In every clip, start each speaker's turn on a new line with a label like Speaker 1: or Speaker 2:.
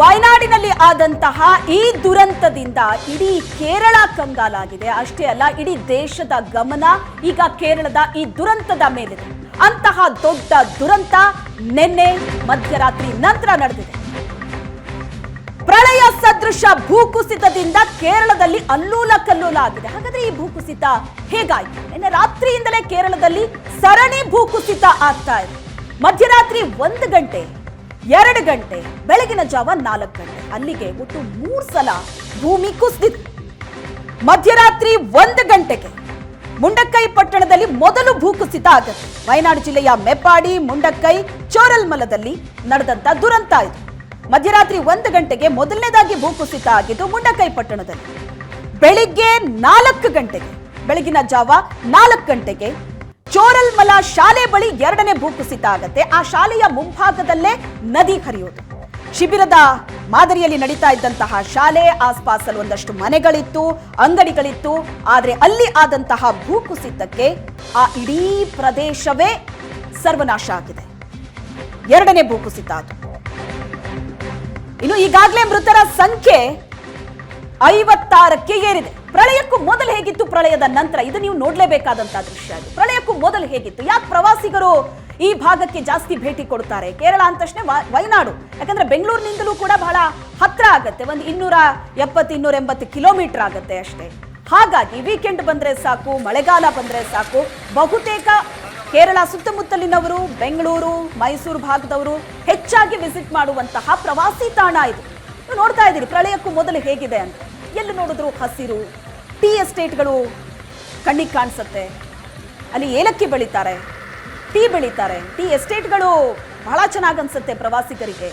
Speaker 1: ವಯನಾಡಿನಲ್ಲಿ ಆದಂತಹ ಈ ದುರಂತದಿಂದ ಇಡೀ ಕೇರಳ ಕಂಗಾಲಾಗಿದೆ. ಅಷ್ಟೇ ಅಲ್ಲ, ಇಡೀ ದೇಶದ ಗಮನ ಈಗ ಕೇರಳದ ಈ ದುರಂತದ ಮೇಲಿದೆ. ಅಂತಹ ದೊಡ್ಡ ದುರಂತ ನಿನ್ನೆ ಮಧ್ಯರಾತ್ರಿ ನಂತರ ನಡೆದಿದೆ. ಪ್ರಳಯ ಸದೃಶ ಭೂಕುಸಿತದಿಂದ ಕೇರಳದಲ್ಲಿ ಅಲ್ಲೂಲ ಕಲ್ಲೂಲ ಆಗಿದೆ ಹಾಗಾದ್ರೆ ಈ ಭೂಕುಸಿತ ಹೇಗಾಯ್ತು? ನಿನ್ನೆ ರಾತ್ರಿಯಿಂದಲೇ ಕೇರಳದಲ್ಲಿ ಸರಣಿ ಭೂಕುಸಿತ ಆಗ್ತಾ ಇದೆ. ಮಧ್ಯರಾತ್ರಿ ಒಂದು ಗಂಟೆ ಎರಡು ಗಂಟೆ, ಬೆಳಗಿನ ಜಾವ ನಾಲ್ಕು ಗಂಟೆ. ಅಲ್ಲಿಗೆ ಒಟ್ಟು ಮೂರು ಸಲ ಭೂಮಿ ಕುಸಿದಿದೆ ಮಧ್ಯರಾತ್ರಿ ಒಂದು ಗಂಟೆಗೆ ಮುಂಡಕ್ಕೈ ಪಟ್ಟಣದಲ್ಲಿ ಮೊದಲು ಭೂಕುಸಿತ ಆಗುತ್ತೆ ವಯನಾಡು ಜಿಲ್ಲೆಯ ಮೆಪ್ಪಾಡಿ, ಮುಂಡಕ್ಕೈ, ಚೋರಲ್ಮಲದಲ್ಲಿ ನಡೆದಂತ ದುರಂತ ಇದು. ಮಧ್ಯರಾತ್ರಿ ಒಂದು ಗಂಟೆಗೆ ಮೊದಲನೇದಾಗಿ ಭೂಕುಸಿತ ಆಗಿದ್ದು ಮುಂಡಕ್ಕೈ ಪಟ್ಟಣದಲ್ಲಿ. ಬೆಳಿಗ್ಗೆ ನಾಲ್ಕು ಗಂಟೆಗೆ, ಬೆಳಗಿನ ಜಾವ ನಾಲ್ಕು ಗಂಟೆಗೆ ಚೋರಲ್ಮಲ ಶಾಲೆ ಬಳಿ ಎರಡನೇ ಭೂಕುಸಿತ ಆಗತ್ತೆ ಆ ಶಾಲೆಯ ಮುಂಭಾಗದಲ್ಲೇ ನದಿ ಹರಿಯೋದು ಶಿಬಿರದ ಮಾದರಿಯಲ್ಲಿ ನಡೀತಾ ಇದ್ದಂತಹ ಶಾಲೆ ಆಸ್ಪಾಸಲ್ಲಿ ಒಂದಷ್ಟು ಮನೆಗಳಿತ್ತು, ಅಂಗಡಿಗಳಿತ್ತು. ಆದರೆ ಅಲ್ಲಿ ಆದಂತಹ ಭೂಕುಸಿತಕ್ಕೆ ಆ ಇಡೀ ಪ್ರದೇಶವೇ ಸರ್ವನಾಶ ಆಗಿದೆ. ಎರಡನೇ ಭೂಕುಸಿತ ಅದು. ಇನ್ನು ಈಗಾಗಲೇ ಮೃತರ ಸಂಖ್ಯೆ ಐವತ್ತಾರಕ್ಕೆ ಏರಿದೆ. ಪ್ರಳಯಕ್ಕೂ ಮೊದಲು ಹೇಗಿತ್ತು ಪ್ರಳಯದ ನಂತರ? ಇದು ನೀವು ನೋಡಲೇಬೇಕಾದಂತಹ ದೃಶ್ಯ ಅದು ಪ್ರಳಯಕ್ಕೂ ಮೊದಲು ಹೇಗಿತ್ತು? ಯಾಕೆ ಪ್ರವಾಸಿಗರು ಈ ಭಾಗಕ್ಕೆ ಜಾಸ್ತಿ ಭೇಟಿ ಕೊಡ್ತಾರೆ? ಕೇರಳ ಅಂದ ತಕ್ಷಣ ವಯನಾಡು. ಯಾಕಂದ್ರೆ ಬೆಂಗಳೂರಿನಿಂದಲೂ ಕೂಡ ಬಹಳ ಹತ್ರ ಆಗುತ್ತೆ. ಒಂದು ಇನ್ನೂರ ಎಪ್ಪತ್ತು ಇನ್ನೂರ ಎಂಬತ್ತು ಕಿಲೋಮೀಟರ್ ಆಗುತ್ತೆ ಅಷ್ಟೇ. ಹಾಗಾಗಿ ವೀಕೆಂಡ್ ಬಂದ್ರೆ ಸಾಕು, ಮಳೆಗಾಲ ಬಂದ್ರೆ ಸಾಕು. ಬಹುತೇಕ ಕೇರಳ ಸುತ್ತಮುತ್ತಲಿನವರು, ಬೆಂಗಳೂರು, ಮೈಸೂರು ಭಾಗದವರು ಹೆಚ್ಚಾಗಿ ವಿಸಿಟ್ ಮಾಡುವಂತಹ ಪ್ರವಾಸಿ ತಾಣ ಇದು. ನೋಡ್ತಾ ಇದ್ದೀರಿ ಪ್ರಳಯಕ್ಕೂ ಮೊದಲು ಹೇಗಿದೆ ಅಂತ. ಎಲ್ಲಿ ನೋಡಿದ್ರು ಹಸಿರು. ಟೀ ಎಸ್ಟೇಟ್ಗಳು ಕಣ್ಣಿಗೆ ಕಾಣಿಸುತ್ತೆ. ಅಲ್ಲಿ ಏಲಕ್ಕಿ ಬೆಳೀತಾರೆ. ಟೀ ಬೆಳೀತಾರೆ. ಟೀ ಎಸ್ಟೇಟ್ಗಳು ಬಹಳ ಚೆನ್ನಾಗಿ ಅನ್ಸುತ್ತೆ ಪ್ರವಾಸಿಗರಿಗೆ.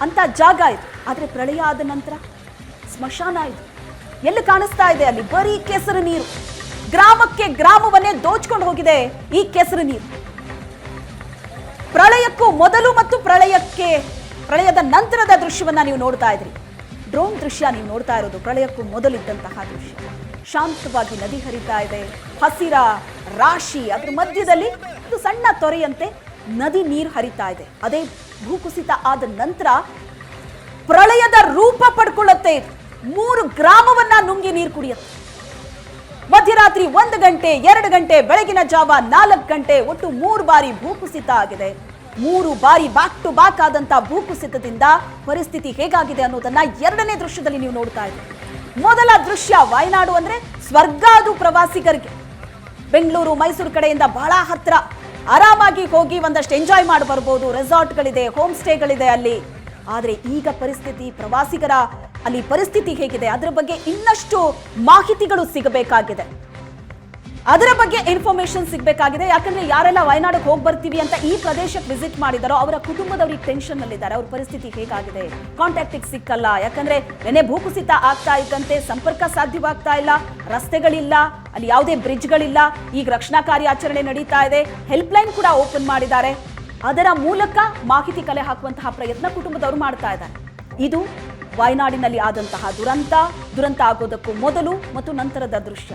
Speaker 1: ಅಂತ ಜಾಗ ಇದು. ಆದರೆ ಪ್ರಳಯ ಆದ ನಂತರ ಸ್ಮಶಾನ ಇದು. ಎಲ್ಲಿ ಕಾಣಿಸ್ತಾ ಇದೆ? ಅಲ್ಲಿ ಬರೀ ಕೆಸರು ನೀರು. ಗ್ರಾಮಕ್ಕೆ ಗ್ರಾಮವನ್ನೇ ದೋಚ್ಕೊಂಡು ಹೋಗಿದೆ ಈ ಕೆಸರು ನೀರು. ಪ್ರಳಯಕ್ಕೂ ಮೊದಲು ಮತ್ತು ಪ್ರಳಯಕ್ಕೆ, ಪ್ರಳಯದ ನಂತರದ ದೃಶ್ಯವನ್ನ ನೀವು ನೋಡ್ತಾ ಇದ್ರಿ. ಡ್ರೋನ್ ದೃಶ್ಯ ನೀವು ನೋಡ್ತಾ ಇರೋದು ಪ್ರಳಯಕ್ಕೂ ಮೊದಲಿದ್ದಂತಹ ದೃಶ್ಯ. ಶಾಂತವಾಗಿ ನದಿ ಹರಿತಾ ಇದೆ. ಹಸಿರ ರಾಶಿ ಅದ್ರ ಮಧ್ಯದಲ್ಲಿ ಒಂದು ಸಣ್ಣ ತೊರೆಯಂತೆ ನದಿ ನೀರು ಹರಿತಾ ಇದೆ. ಅದೇ ಭೂಕುಸಿತ ಆದ ನಂತರ ಪ್ರಳಯದ ರೂಪ ಪಡ್ಕೊಳ್ಳುತ್ತೆ. ಮೂರು ಗ್ರಾಮವನ್ನ ನುಂಗಿ ನೀರು ಕುಡಿಯುತ್ತೆ. ಮಧ್ಯರಾತ್ರಿ ಒಂದು ಗಂಟೆ, ಎರಡು ಗಂಟೆ, ಬೆಳಗಿನ ಜಾವ ನಾಲ್ಕು ಗಂಟೆ ಒಟ್ಟು ಮೂರು ಬಾರಿ ಭೂಕುಸಿತ ಆಗಿದೆ. ಮೂರು ಬಾರಿ ಬ್ಯಾಕ್ ಟು ಬ್ಯಾಕ್ ಆದಂತ ಭೂಕುಸಿತದಿಂದ ಪರಿಸ್ಥಿತಿ ಹೇಗಾಗಿದೆ ಅನ್ನೋದನ್ನ ಎರಡನೇ ದೃಶ್ಯದಲ್ಲಿ ನೀವು ನೋಡ್ತಾ ಇದ್ದೀರಿ. ಮೊದಲ ದೃಶ್ಯ ವಯನಾಡು ಅಂದ್ರೆ ಸ್ವರ್ಗ ಅದು ಪ್ರವಾಸಿಗರಿಗೆ. ಬೆಂಗಳೂರು, ಮೈಸೂರು ಕಡೆಯಿಂದ ಬಹಳ ಹತ್ರ. ಆರಾಮಾಗಿ ಹೋಗಿ ಒಂದಷ್ಟು ಎಂಜಾಯ್ ಮಾಡಿ ಬರ್ಬೋದು. ರೆಸಾರ್ಟ್ಗಳಿದೆ ಹೋಮ್ ಸ್ಟೇಗಳಿದೆ ಅಲ್ಲಿ. ಆದರೆ ಈಗ ಪರಿಸ್ಥಿತಿ, ಪ್ರವಾಸಿಗರ ಅಲ್ಲಿ ಪರಿಸ್ಥಿತಿ ಹೇಗಿದೆ? ಅದರ ಬಗ್ಗೆ ಇನ್ನಷ್ಟು ಮಾಹಿತಿಗಳು ಸಿಗಬೇಕಾಗಿದೆ. ಅದರ ಬಗ್ಗೆ ಇನ್ಫಾರ್ಮೇಶನ್ ಸಿಗಬೇಕಾಗಿದೆ. ಯಾಕಂದ್ರೆ ಯಾರೆಲ್ಲ ವಯನಾಡಿಗೆ ಹೋಗಿ ಬರ್ತೀವಿ ಅಂತ ಈ ಪ್ರದೇಶಕ್ಕೆ ವಿಸಿಟ್ ಮಾಡಿದಾರೋ ಅವರ ಕುಟುಂಬದವ್ರಿಗೆ ಟೆನ್ಷನ್ ನಲ್ಲಿದ್ದಾರೆ ಅವ್ರ ಪರಿಸ್ಥಿತಿ ಹೇಗಾಗಿದೆ? ಕಾಂಟ್ಯಾಕ್ಟಿಗೆ ಸಿಕ್ಕಲ್ಲ. ಯಾಕಂದ್ರೆ ನೆನೆ ಭೂಕುಸಿತ ಆಗ್ತಾ ಇದ್ದಂತೆ ಸಂಪರ್ಕ ಸಾಧ್ಯವಾಗ್ತಾ ಇಲ್ಲ. ರಸ್ತೆಗಳಿಲ್ಲ. ಅಲ್ಲಿ ಯಾವುದೇ ಬ್ರಿಡ್ಜ್ಗಳಿಲ್ಲ. ಈಗ ರಕ್ಷಣಾ ಕಾರ್ಯಾಚರಣೆ ನಡೀತಾ ಇದೆ. ಹೆಲ್ಪ್ ಲೈನ್ ಕೂಡ ಓಪನ್ ಮಾಡಿದ್ದಾರೆ. ಅದರ ಮೂಲಕ ಮಾಹಿತಿ ಕಲೆ ಹಾಕುವಂತಹ ಪ್ರಯತ್ನ ಕುಟುಂಬದವರು ಮಾಡ್ತಾ ಇದ್ದಾರೆ. ಇದು ವಯನಾಡಿನಲ್ಲಿ ಆದಂತಹ ದುರಂತ. ದುರಂತ ಆಗೋದಕ್ಕೂ ಮೊದಲು ಮತ್ತು ನಂತರದ ದೃಶ್ಯ.